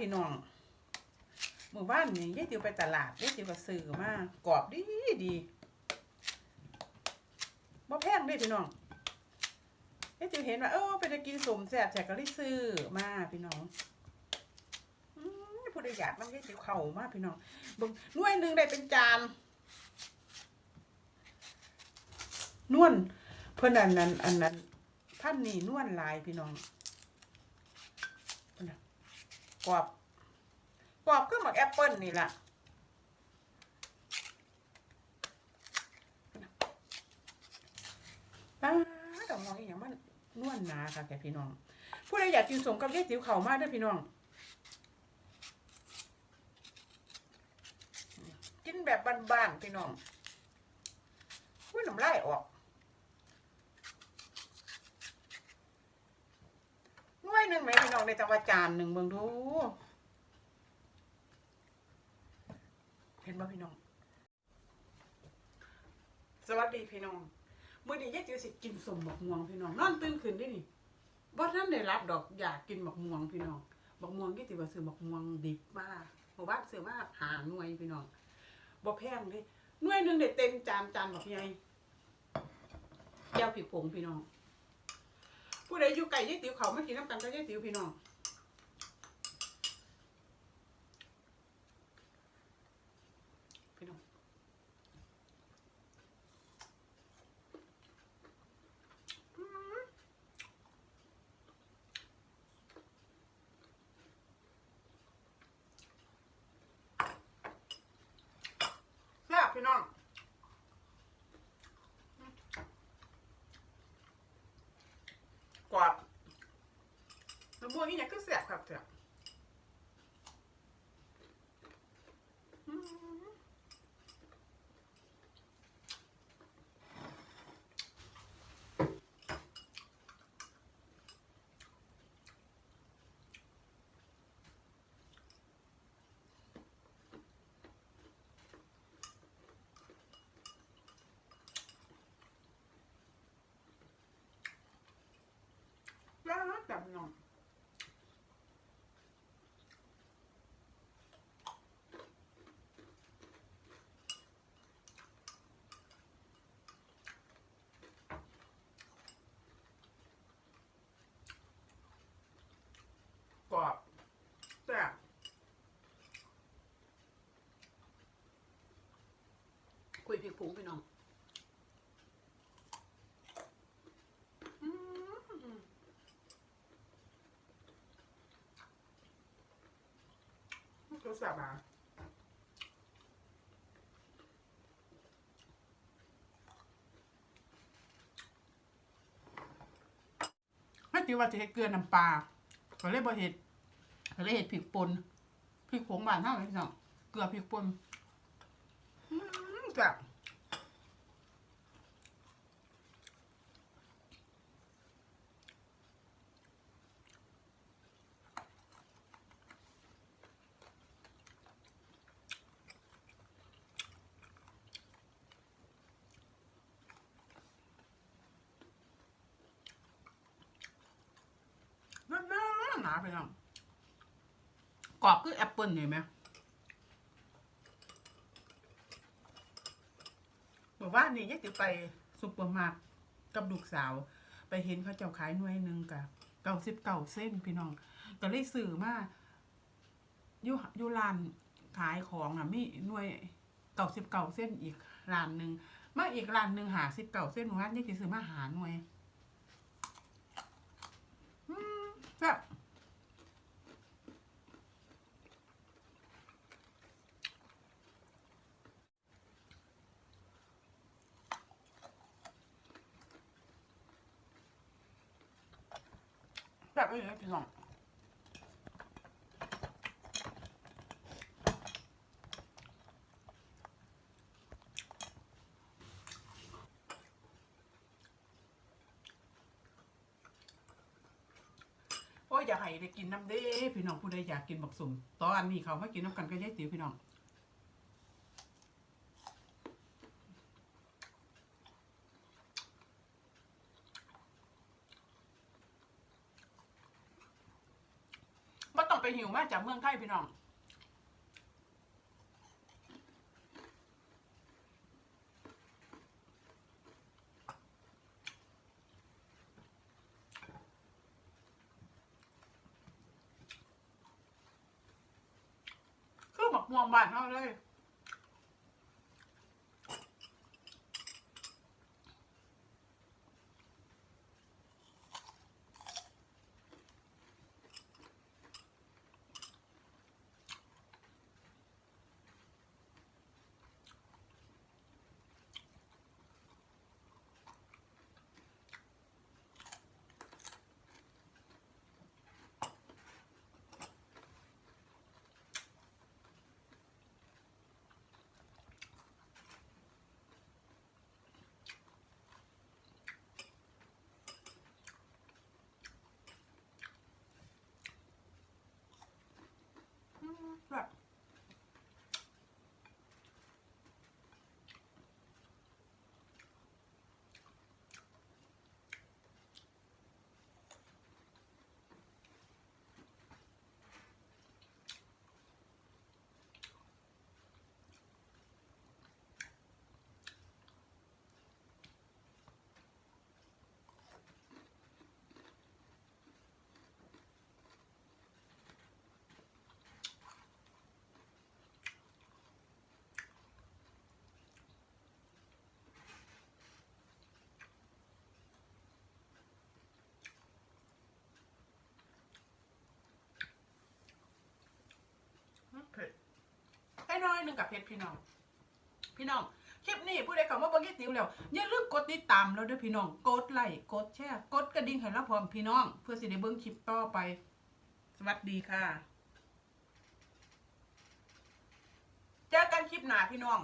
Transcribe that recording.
พี่น้องหมู่บ้านนี่ยายจิวไปตลาดยายจิวก็ซื้อมากรอบดีดีบ่แพงเด้พี่น้องยายจิวเห็นว่าเออไปจะกินสมแซบแซ่บก็เลยซื้อมาพี่น้องผู้ใดอยากมันยายจิวเข้ามากพี่น้องบิ่งน่วยหนึ่งได้เป็นจานนวลเพิ่นอันนั้นอันนั้นท่านนี่นวลลายพี่น้อง กรอบกรอบก็เหมือนแอปเปิลนี่แหละป้าดอกมองอีกอย่างมันนวลหนาค่ะแกพี่น้อง ผู้ใดอยากกินสมกับเลี้ยจิ๋วเข่ามากด้วยพี่น้อง กินแบบบานๆพี่น้องอุ้ยน้ำลายออก หน้วยหนึ่งไหมพี่น้องในจังหวัดจานหนึ่งเบิ่งดู เห็นบ่พี่น้อง สวัสดีพี่น้องมื้อนี้ยายจิ๋วสิกินสมบักม่วงพี่น้องนอนตื่นขึ้นได้นี่บ่ทันได้รับดอกอยากกินบักม่วงพี่น้องบักม่วงยายจิ๋วซื้อบักม่วงดิบมาหมู่บ้านซื้อมาหาหน่วยพี่น้องบ่แพงเด้หน่วยหนึ่งได้เต็มจานจานบักใหญ่แก้วผิกผงพี่น้อง ผู้ใดอยู่ไกลยายติ๋วเขามากินน้ำกันก็ยายติ๋วพี่น้องพี่น้องแซ่บพี่น้องกรอบแล้ วบันี่เนี่ยก็แซ่บครับเถอะอืมร้านจับน้องกรอบแซ่บคุย พริกผงพี่น้องอืมก็แซ่บอะไม่ติว่าจะเฮ็ดเกลือน้ำปลาก็เลยบ่เฮ็ดก็เลยเฮ็ดพริกป่นพริกผงบานเฮาเลยพี่น้องเกลือพริกป่นแซ่บน่าาหนาพี่น้องกรอบคือแอปเปิ้ลเห็นไหมบอกว่านี่ยักจะไปซุปเปอร์มาร์ทกับลูกสาว ไปเห็นเขาเจ้าขายหน่วยหนึ่งกับเก้าสิบเก้าเส้นพี่น้องก็เลยซื้อมาอยู่อยู่ร้านขายของอะมีหน่วยเก้าสิบเก้าเส้นอีกร้านหนึ่งมาอีกร้านหนึ่งหาสิบเก้าเส้นหมู่บ้านยักจะซื้อมาหาหน่วยแซ่บ แบบนี้พี่น้องโอ้ยอยากให้ได้กินน้ำเด้พี่น้องผู้ใดอยากกินบักสุ่มตอนนี้เขาไมากินน้ำกันก็ยายติ๋วพี่น้องบ่ต้อง ไปหิวมาจากเมืองไทยพี่น้องคือหมักม่วงบ้านเขาเลย งกับเพจพี่น้อง พี่น้องคลิปนี้ผู้ใดเข้ามาบิ่งยี่ติ๋วแล้วอย่าลืมกดติดตามแล้วด้วยพี่น้อง กดไลค์กดแชร์กดกระดิ่งให้เราพร้อมพี่น้อง เพื่อสิได้เบิ่งคลิปต่อไป สวัสดีค่ะ เจอกันคลิปหน้าพี่น้อง